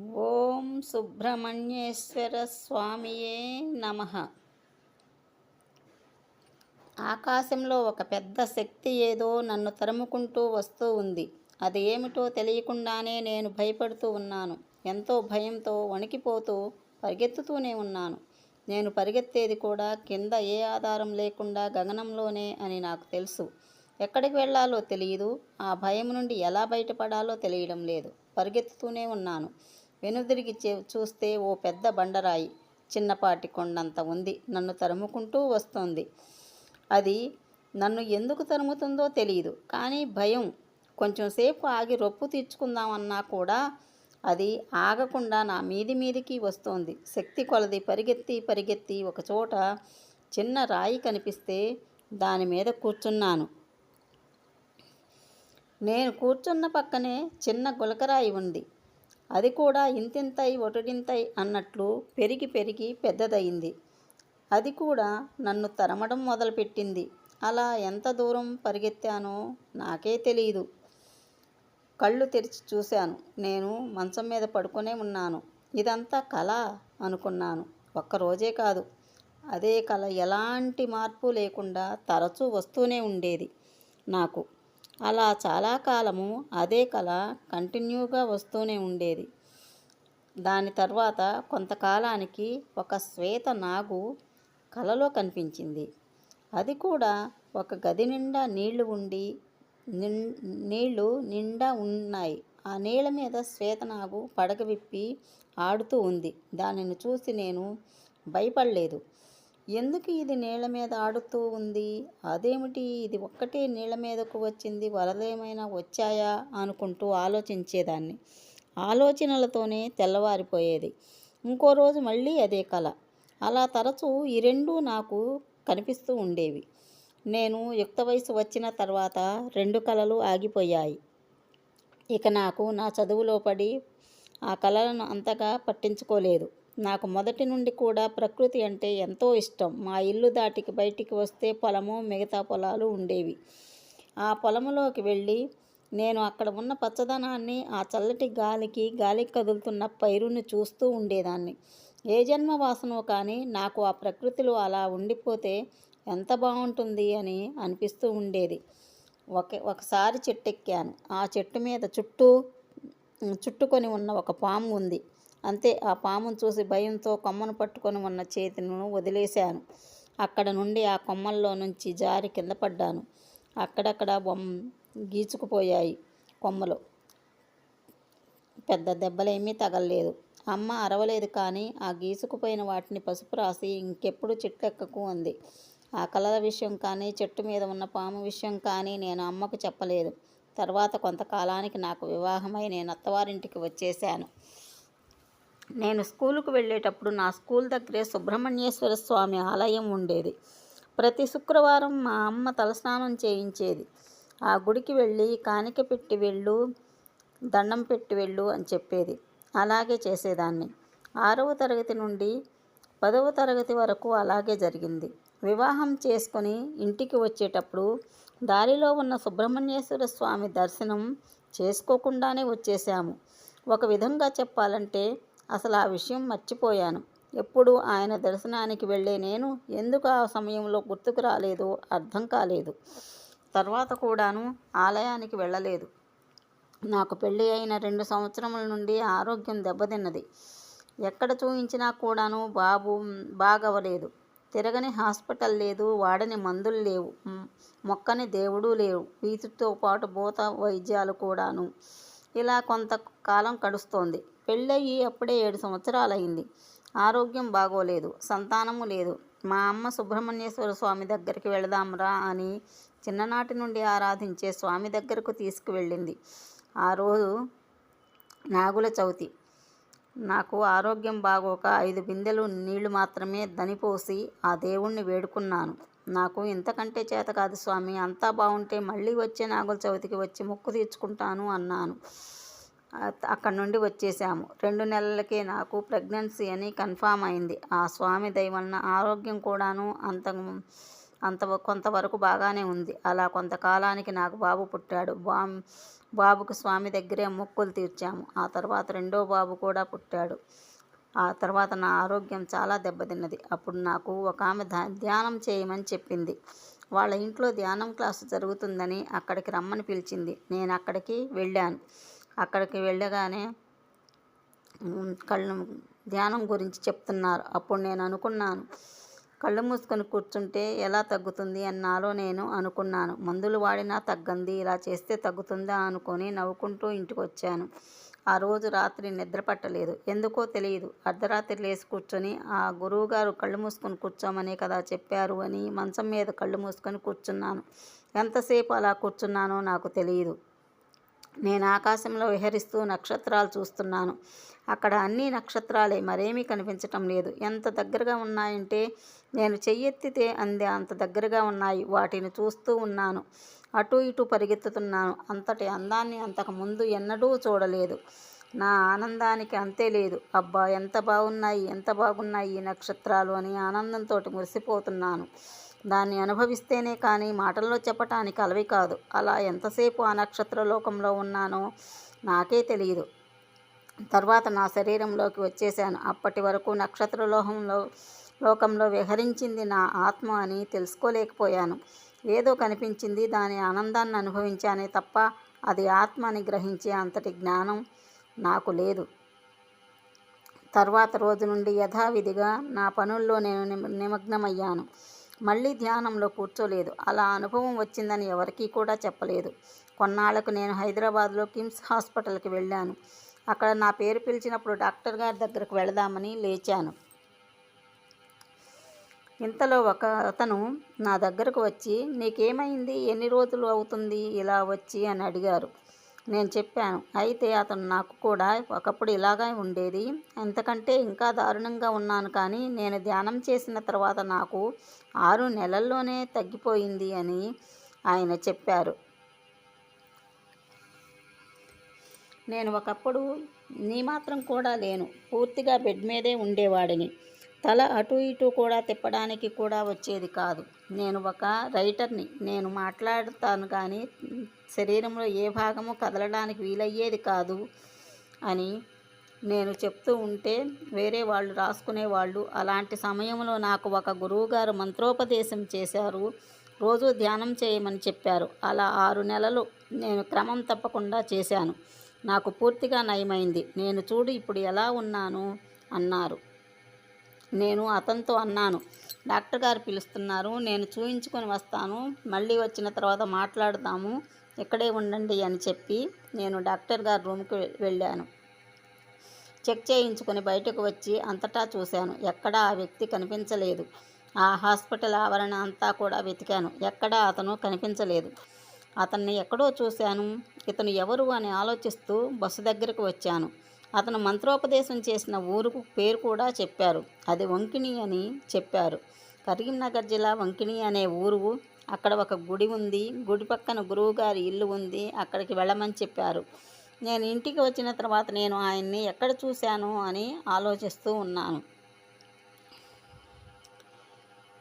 ఓం సుబ్రహ్మణ్యేశ్వర స్వామియే నమ. ఆకాశంలో ఒక పెద్ద శక్తి ఏదో నన్ను తరుముకుంటూ వస్తూ ఉంది. అది ఏమిటో తెలియకుండానే నేను భయపడుతూ ఉన్నాను. ఎంతో భయంతో వణికిపోతూ పరిగెత్తుతూనే ఉన్నాను. నేను పరిగెత్తేది కూడా కింద ఏ ఆధారం లేకుండా గగనంలోనే అని నాకు తెలుసు. ఎక్కడికి వెళ్ళాలో తెలియదు ఆ భయం నుండి ఎలా బయటపడాలో తెలియడం లేదు. పరిగెత్తుతూనే ఉన్నాను. వెనుదిరిగి చూస్తే ఓ పెద్ద బండరాయి చిన్నపాటి కొండంత ఉంది. నన్ను తరుముకుంటూ వస్తోంది. అది నన్ను ఎందుకు తరుముతుందో తెలియదు కానీ భయం. కొంచెంసేపు ఆగి రొప్పు తీర్చుకుందామన్నా కూడా అది ఆగకుండా నా మీది మీదికి వస్తోంది. శక్తి కొలది పరిగెత్తి పరిగెత్తి ఒక చోట చిన్న రాయి కనిపిస్తే దాని మీద కూర్చున్నాను. నేను కూర్చున్న పక్కనే చిన్న గులకరాయి ఉంది. అది కూడా ఇంతింతై ఒటుడింతై అన్నట్లు పెరిగి పెరిగి పెద్దదయింది. అది కూడా నన్ను తరమడం మొదలుపెట్టింది. అలా ఎంత దూరం పరిగెత్తానో నాకే తెలియదు కళ్ళు తెరిచి చూశాను. నేను మంచం మీద పడుకునే ఉన్నాను. ఇదంతా కళ అనుకున్నాను. ఒక్కరోజే కాదు. అదే కళ ఎలాంటి మార్పు లేకుండా తరచూ వస్తూనే ఉండేది నాకు. అలా చాలా కాలము అదే కళ కంటిన్యూగా వస్తూనే ఉండేది. దాని తర్వాత కొంతకాలానికి ఒక శ్వేత నాగు కలలో కనిపించింది. అది కూడా ఒక గది నిండా నీళ్ళు ఉండి నీళ్ళు నిండా ఉన్నాయి. ఆ నీళ్ళ మీద శ్వేతనాగు పడగ విప్పి ఆడుతూ ఉంది. దానిని చూసి నేను భయపడలేదు. ఎందుకు ఇది నీళ్ళ మీద ఆడుతూ ఉంది? అదేమిటి ఇది ఒక్కటే నీళ్ళ మీదకు వచ్చింది? వరదేమైనా వచ్చాయా? అనుకుంటూ ఆలోచించేదాన్ని. ఆలోచనలతోనే తెల్లవారిపోయేది. ఇంకో రోజు మళ్ళీ అదే కళ అలా తరచూ ఈ రెండూ నాకు కనిపిస్తూ ఉండేవి. నేను యుక్త వయసు వచ్చిన తర్వాత రెండు కళలు ఆగిపోయాయి. ఇక నాకు నా చదువులో పడి ఆ కళలను అంతగా పట్టించుకోలేదు. నాకు మొదటి నుండి కూడా ప్రకృతి అంటే ఎంతో ఇష్టం. మా ఇల్లు దాటికి బయటికి వస్తే పొలము మిగతా పొలాలు ఉండేవి. ఆ పొలంలోకి వెళ్ళి నేను అక్కడ ఉన్న పచ్చదనాన్ని ఆ చల్లటి గాలికి గాలికి కదులుతున్న పైరుని చూస్తూ ఉండేదాన్ని. ఏ జన్మ వాసనో కానీ నాకు ఆ ప్రకృతిలో అలా ఉండిపోతే ఎంత బాగుంటుంది అని అనిపిస్తూ ఉండేది. ఒక ఒకసారి చెట్టు ఎక్కాను ఆ చెట్టు మీద చుట్టూ చుట్టుకొని ఉన్న ఒక పాము ఉంది. అంతే ఆ పామును చూసి భయంతో కొమ్మను పట్టుకొని ఉన్న చేతిను వదిలేశాను. అక్కడ నుండి ఆ కొమ్మల్లో నుంచి జారి కింద పడ్డాను. అక్కడక్కడ బొమ్మ గీచుకుపోయాయి కొమ్మలు. పెద్ద దెబ్బలేమీ తగలలేదు. అమ్మ అరవలేదు కానీ ఆ గీసుకుపోయిన వాటిని పసుపు రాసి ఇంకెప్పుడు చెట్టెక్కకు అంది. ఆ కలల విషయం కానీ చెట్టు మీద ఉన్న పాము విషయం కానీ నేను అమ్మకు చెప్పలేదు. తర్వాత కొంతకాలానికి నాకు వివాహమై నేను అత్తవారింటికి వచ్చేసాను నేను స్కూలుకు వెళ్ళేటప్పుడు నా స్కూల్ దగ్గరే సుబ్రహ్మణ్యేశ్వర స్వామి ఆలయం ఉండేది. ప్రతి శుక్రవారం మా అమ్మ తలస్నానం చేయించేది. ఆ గుడికి వెళ్ళి కానిక పెట్టి వెళ్ళు దండం పెట్టి వెళ్ళు అని చెప్పేది. అలాగే చేసేదాన్ని. ఆరవ తరగతి నుండి పదవ తరగతి వరకు అలాగే జరిగింది. వివాహం చేసుకొని ఇంటికి వచ్చేటప్పుడు దారిలో ఉన్న సుబ్రహ్మణ్యేశ్వర స్వామి దర్శనం చేసుకోకుండానే వచ్చేసాము. ఒక విధంగా చెప్పాలంటే అసలు ఆ విషయం మర్చిపోయాను. ఎప్పుడు ఆయన దర్శనానికి వెళ్ళే నేను ఎందుకు ఆ సమయంలో గుర్తుకు రాలేదో అర్థం కాలేదు. తర్వాత కూడాను ఆలయానికి వెళ్ళలేదు. నాకు పెళ్ళి అయిన రెండు సంవత్సరముల నుండి ఆరోగ్యం దెబ్బతిన్నది. ఎక్కడ చూయించినా కూడాను బాబు బాగవలేదు తిరగని హాస్పిటల్ లేదు వాడని మందులు లేవు మొక్కని దేవుడు లేవు వీటితో పాటు భూత వైద్యాలు కూడాను. ఇలా కొంతకాలం కడుస్తోంది పెళ్ళయ్యి అప్పుడే ఏడు సంవత్సరాలైంది ఆరోగ్యం బాగోలేదు సంతానము లేదు. మా అమ్మ సుబ్రహ్మణ్యేశ్వర స్వామి దగ్గరికి వెళదాంరా అని చిన్ననాటి నుండి ఆరాధించే స్వామి దగ్గరకు తీసుకువెళ్ళింది. ఆ రోజు నాగుల చవితి. నాకు ఆరోగ్యం బాగోక ఐదు బిందెలు నీళ్ళు మాత్రమే దనిపోసి ఆ దేవుణ్ణి వేడుకున్నాను. నాకు ఇంతకంటే చేత కాదు స్వామి అంతా బాగుంటే మళ్ళీ వచ్చే నాగుల చవితికి వచ్చి మొక్కు తీర్చుకుంటాను అన్నాను. అక్కడి నుండి వచ్చేసాము. రెండు నెలలకే నాకు ప్రెగ్నెన్సీ అని కన్ఫామ్ అయింది. ఆ స్వామి దయ వలన ఆరోగ్యం కూడాను అంత అంత కొంతవరకు బాగానే ఉంది. అలా కొంతకాలానికి నాకు బాబు పుట్టాడు. బా బాబుకు స్వామి దగ్గరే మొక్కులు తీర్చాము. ఆ తర్వాత రెండో బాబు కూడా పుట్టాడు. ఆ తర్వాత నా ఆరోగ్యం చాలా దెబ్బతిన్నది. అప్పుడు నాకు ఒక ఆమె ధ్యానం చేయమని చెప్పింది. వాళ్ళ ఇంట్లో ధ్యానం క్లాసు జరుగుతుందని అక్కడికి రమ్మని పిలిచింది. నేను అక్కడికి వెళ్ళాను. అక్కడికి వెళ్ళగానే కళ్ళు ధ్యానం గురించి చెప్తున్నారు. అప్పుడు నేను అనుకున్నాను కళ్ళు మూసుకొని కూర్చుంటే ఎలా తగ్గుతుంది అని నాలో నేను అనుకున్నాను. మందులు వాడినా తగ్గంది ఇలా చేస్తే తగ్గుతుందా అనుకొని నవ్వుకుంటూ ఇంటికి వచ్చాను ఆ రోజు రాత్రి నిద్ర పట్టలేదు. ఎందుకో తెలియదు. అర్ధరాత్రి లేచి కూర్చొని ఆ గురువుగారు కళ్ళు మూసుకొని కూర్చోమనే కదా చెప్పారు అని మంచం మీద కళ్ళు మూసుకొని కూర్చున్నాను. ఎంతసేపు అలా కూర్చున్నానో నాకు తెలియదు. నేను ఆకాశంలో విహరిస్తూ నక్షత్రాలు చూస్తున్నాను. అక్కడ అన్ని నక్షత్రాలే మరేమీ కనిపించటం లేదు. ఎంత దగ్గరగా ఉన్నాయంటే నేను చెయ్యెత్తితే అందే అంత దగ్గరగా ఉన్నాయి. వాటిని చూస్తూ ఉన్నాను. అటు ఇటు పరిగెత్తుతున్నాను. అంతటి అందాన్ని అంతకు ముందు ఎన్నడూ చూడలేదు. నా ఆనందానికి అంతే లేదు. అబ్బా ఎంత బాగున్నాయి ఎంత బాగున్నాయి ఈ నక్షత్రాలు అని ఆనందంతో మురిసిపోతున్నాను. దాన్ని అనుభవిస్తేనే కానీ మాటల్లో చెప్పటానికి అలవి కాదు. అలా ఎంతసేపు ఆ నక్షత్ర లోకంలో ఉన్నానో నాకే తెలియదు తర్వాత నా శరీరంలోకి వచ్చేసాను అప్పటి వరకు నక్షత్ర లోహంలో లోకంలో విహరించింది నా ఆత్మ అని తెలుసుకోలేకపోయాను. ఏదో కనిపించింది దాని ఆనందాన్ని అనుభవించానే తప్ప అది ఆత్మ అని గ్రహించే అంతటి జ్ఞానం నాకు లేదు. తర్వాత రోజు నుండి యథావిధిగా నా పనుల్లో నేను నిమగ్నమయ్యాను. మళ్ళీ ధ్యానంలో కూర్చోలేదు. అలా అనుభవం వచ్చిందని ఎవరికీ కూడా చెప్పలేదు. కొన్నాళ్ళకు నేను హైదరాబాద్లో కిమ్స్ హాస్పిటల్కి వెళ్ళాను. అక్కడ నా పేరు పిలిచినప్పుడు డాక్టర్ గారి దగ్గరకు వెళదామని లేచాను. ఇంతలో ఒక అతను నా దగ్గరకు వచ్చి నీకేమైంది? ఎన్ని రోజులు అవుతుంది ఇలా వచ్చి? అని అడిగారు. నేను చెప్పాను. అయితే అతను నాకు కూడా ఒకప్పుడు ఇలాగా ఉండేది. ఎంతకంటే ఇంకా దారుణంగా ఉన్నాను కానీ నేను ధ్యానం చేసిన తర్వాత నాకు ఆరు నెలల్లోనే తగ్గిపోయింది అని ఆయన చెప్పారు. నేను ఒకప్పుడు నీ మాత్రం కూడా లేను. పూర్తిగా బెడ్ మీదే ఉండేవాడిని. తల అటు ఇటు కూడా తిప్పడానికి కూడా వచ్చేది కాదు. నేను ఒక రైటర్ని. నేను మాట్లాడతాను కానీ శరీరంలో ఏ భాగము కదలడానికి వీలయ్యేది కాదు అని నేను చెప్తూ ఉంటే వేరే వాళ్ళు రాసుకునేవాళ్ళు. అలాంటి సమయంలో నాకు ఒక గురువుగారు మంత్రోపదేశం చేశారు. రోజు ధ్యానం చేయమని చెప్పారు. అలా ఆరు నెలలు నేను క్రమం తప్పకుండా చేశాను. నాకు పూర్తిగా నయమైంది. నేను చూడు ఇప్పుడు ఎలా ఉన్నాను అన్నారు. నేను అతనితో అన్నాను. డాక్టర్ గారు పిలుస్తున్నారు. నేను చూయించుకొని వస్తాను. మళ్ళీ వచ్చిన తర్వాత మాట్లాడదాము. ఇక్కడే ఉండండి అని చెప్పి నేను డాక్టర్ గారి రూమ్కి వెళ్ళాను. చెక్ చేయించుకొని బయటకు వచ్చి అంతటా చూశాను. ఎక్కడా ఆ వ్యక్తి కనిపించలేదు. ఆ హాస్పిటల్ ఆవరణ అంతా కూడా వెతికాను. ఎక్కడా అతను కనిపించలేదు. అతన్ని ఎక్కడో చూశాను. ఇతను ఎవరు అని ఆలోచిస్తూ బస్సు దగ్గరకు వచ్చాను. అతను మంత్రోపదేశం చేసిన ఊరుకు పేరు కూడా చెప్పారు. అది వంకిణి అని చెప్పారు. కరీంనగర్ జిల్లా వంకిణి అనే ఊరు అక్కడ ఒక గుడి ఉంది. గుడి పక్కన గురువుగారి ఇల్లు ఉంది. అక్కడికి వెళ్ళమని చెప్పారు. నేను ఇంటికి వచ్చిన తర్వాత నేను ఆయన్ని ఎక్కడ చూశాను అని ఆలోచిస్తూ ఉన్నాను.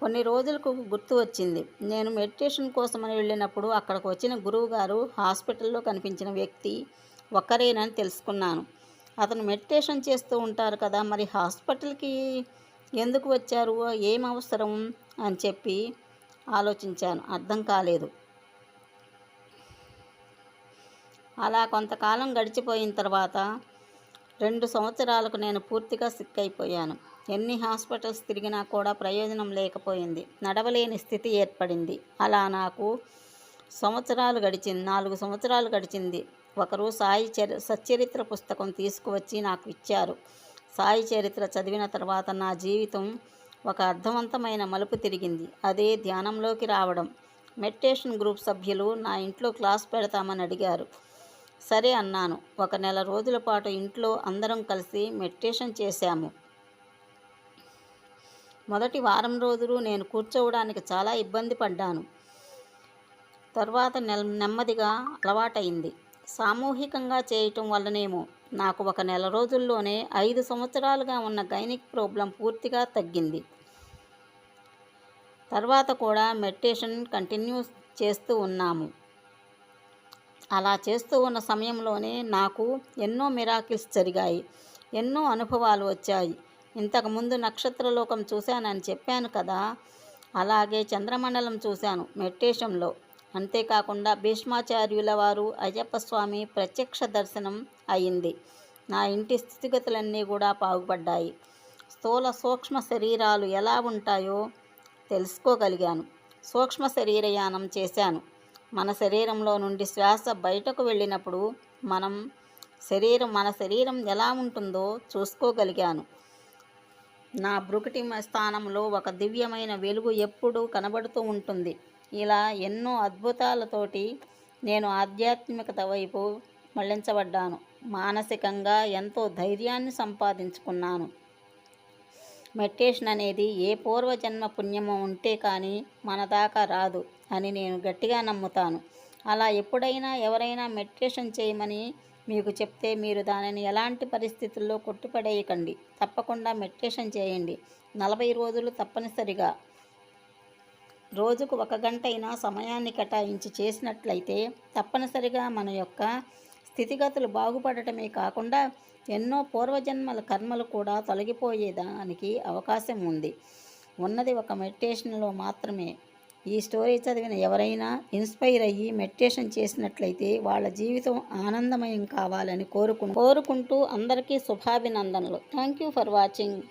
కొన్ని రోజులకు గుర్తు వచ్చింది. నేను మెడిటేషన్ కోసమని వెళ్ళినప్పుడు అక్కడికి వచ్చిన గురువుగారు హాస్పిటల్లో కనిపించిన వ్యక్తి ఒక్కరేనని తెలుసుకున్నాను. అతను మెడిటేషన్ చేస్తూ ఉంటారు కదా మరి హాస్పిటల్కి ఎందుకు వచ్చారు ఏం అవసరం అని చెప్పి ఆలోచించాను. అర్థం కాలేదు. అలా కొంతకాలం గడిచిపోయిన తర్వాత రెండు సంవత్సరాలకు నేను పూర్తిగా సిక్ అయిపోయాను. ఎన్ని హాస్పిటల్స్ తిరిగినా కూడా ప్రయోజనం లేకపోయింది. నడవలేని స్థితి ఏర్పడింది. అలా నాకు సంవత్సరాలు గడిచింది నాలుగు సంవత్సరాలు గడిచింది. ఒకరు సాయి చరి సచ్చరిత్ర పుస్తకం తీసుకువచ్చి నాకు ఇచ్చారు. సాయి చరిత్ర చదివిన తర్వాత నా జీవితం ఒక అర్థవంతమైన మలుపు తిరిగింది. అదే ధ్యానంలోకి రావడం. మెడిటేషన్ గ్రూప్ సభ్యులు నా ఇంట్లో క్లాస్ పెడతామని అడిగారు. సరే అన్నాను. ఒక నెల రోజుల పాటు ఇంట్లో అందరం కలిసి మెడిటేషన్ చేశాము. మొదటి వారం రోజులు నేను కూర్చోవడానికి చాలా ఇబ్బంది పడ్డాను. తర్వాత నెల నెమ్మదిగా అలవాటైంది. సామూహికంగా చేయటం వల్లనేమో. నాకు ఒక నెల రోజుల్లోనే ఐదు సంవత్సరాలుగా ఉన్న గైనిక్ ప్రాబ్లం పూర్తిగా తగ్గింది. తర్వాత కూడా మెడిటేషన్ కంటిన్యూ చేస్తూ ఉన్నాము. అలా చేస్తూ ఉన్న సమయంలోనే నాకు ఎన్నో మిరాకిల్స్ జరిగాయి. ఎన్నో అనుభవాలు వచ్చాయి. ఇంతకుముందు నక్షత్రలోకం చూశానని చెప్పాను కదా. అలాగే చంద్రమండలం చూశాను మెడిటేషన్లో. అంతేకాకుండా భీష్మాచార్యుల వారు అయ్యప్ప స్వామి ప్రత్యక్ష దర్శనం అయింది. నా ఇంటి స్థితిగతులన్నీ కూడా బాగుపడ్డాయి స్థూల సూక్ష్మ శరీరాలు ఎలా ఉంటాయో తెలుసుకోగలిగాను. సూక్ష్మ శరీరయానం చేశాను. మన శరీరంలో నుండి శ్వాస బయటకు వెళ్ళినప్పుడు మనం శరీరం మన శరీరం ఎలా ఉంటుందో చూసుకోగలిగాను. నా బ్రుకటి స్థానంలో ఒక దివ్యమైన వెలుగు ఎప్పుడూ కనబడుతూ ఉంటుంది. ఇలా ఎన్నో అద్భుతాలతోటి నేను ఆధ్యాత్మికత వైపు మళ్ళించబడ్డాను. మానసికంగా ఎంతో ధైర్యాన్ని సంపాదించుకున్నాను. మెడిటేషన్ అనేది ఏ పూర్వజన్మ పుణ్యమో ఉంటే కానీ మన దాకా రాదు అని నేను గట్టిగా నమ్ముతాను. అలా ఎప్పుడైనా ఎవరైనా మెడిటేషన్ చేయమని మీకు చెప్తే మీరు దానిని ఎలాంటి పరిస్థితుల్లో కొట్టుపడేయకండి. తప్పకుండా మెడిటేషన్ చేయండి. నలభై రోజులు తప్పనిసరిగా. రోజుకు ఒక గంట అయినా సమయాన్ని కేటాయించి చేసినట్లయితే తప్పనిసరిగా మన యొక్క స్థితిగతులు బాగుపడటమే కాకుండా ఎన్నో పూర్వజన్మల కర్మలు కూడా తొలగిపోయేదానికి అవకాశం ఉంది. ఉన్నది ఒక మెడిటేషన్లో మాత్రమే. ఈ స్టోరీ చదివిన ఎవరైనా ఇన్స్పైర్ అయ్యి మెడిటేషన్ చేసినట్లయితే వాళ్ళ జీవితం ఆనందమయం కావాలని కోరుకు కోరుకుంటూ అందరికీ శుభాభినందనలు. Thank you for watching.